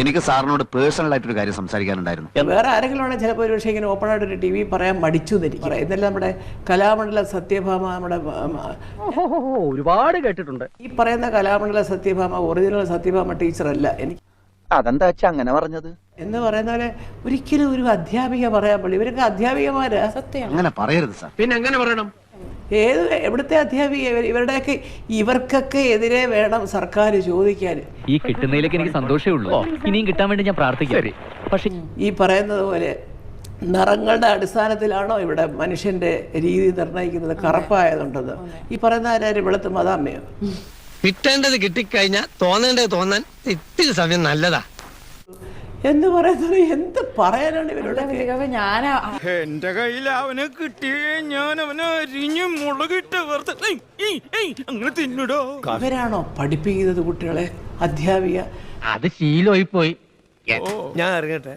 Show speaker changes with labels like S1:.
S1: എനിക്ക് സാറിനോട് പേഴ്സണൽ ആയിട്ട് ഒരു കാര്യം സംസാരിക്കാനുണ്ടായിരുന്നു.
S2: വേറെ ആരെങ്കിലും ആണെങ്കിൽ ചിലപ്പോൾ ഒരു പക്ഷേ ഇങ്ങനെ ഓപ്പൺ ആയിട്ട് ഒരു ടി വി പറയാൻ മടിച്ചു എന്നിരിക്കും. ഇതെല്ലാം നമ്മുടെ കലാമണ്ഡല സത്യഭാമ നമ്മുടെ
S3: ഒരുപാട് കേട്ടിട്ടുണ്ട്.
S2: ഈ പറയുന്ന കലാമണ്ഡല സത്യഭാമ ഒറിജിനൽ സത്യഭാമ ടീച്ചറല്ല എനിക്ക്.
S4: അതെന്താ വെച്ചാ അങ്ങനെ പറഞ്ഞത്?
S2: എന്ന് പറയുന്ന പോലെ ഒരിക്കലും ഒരു അധ്യാപിക പറയാൻ പാടില്ല ഇവരൊക്കെ അധ്യാപികമാരാ.
S1: സത്യം അങ്ങനെ പറയരുത് സാർ.
S3: പിന്നെ എങ്ങനെ പറയണം?
S2: ഏത് എവിടുത്തെ അധ്യാപിക ഇവരുടെയൊക്കെ ഇവർക്കൊക്കെ എതിരെ വേണം സർക്കാർ ചോദിക്കാൻ.
S5: ഈ കിട്ടുന്നതിലേക്ക് എനിക്ക് സന്തോഷമേ ഉള്ളൂ. ഇനിയും കിട്ടാൻ വേണ്ടി ഞാൻ പ്രാർത്ഥിക്കാം. പക്ഷെ
S2: ഈ പറയുന്നത് പോലെ നിറങ്ങളുടെ അടിസ്ഥാനത്തിലാണോ ഇവിടെ മനുഷ്യന്റെ രീതി നിർണയിക്കുന്നത്? കറപ്പായതുണ്ടെന്ന് ഈ പറയുന്ന ആരാരും വെളുത്ത് മതാമ്മയോ
S6: കിട്ടേണ്ടത് കിട്ടിക്കഴിഞ്ഞാൽ തോന്നേണ്ടത് തോന്നാൻ ഇത്തിരി സമയം നല്ലതാ.
S2: എന്ന് പറയുന്നത് എന്ത് പറയാനാണ് ഇവരുടെ
S7: ഞാൻ
S8: എന്റെ കയ്യിൽ അവനെ കിട്ടിയേ ഞാൻ അവനെ അരിഞ്ഞ് മുളകിട്ട് അങ്ങനെ തിന്നിടോ.
S2: ഇവരാണോ പഠിപ്പിക്കുന്നത് കുട്ടികളെ? അധ്യാപിക.
S5: അത് ശീലമായി പോയി
S6: ഞാൻ ഇറങ്ങട്ടെ?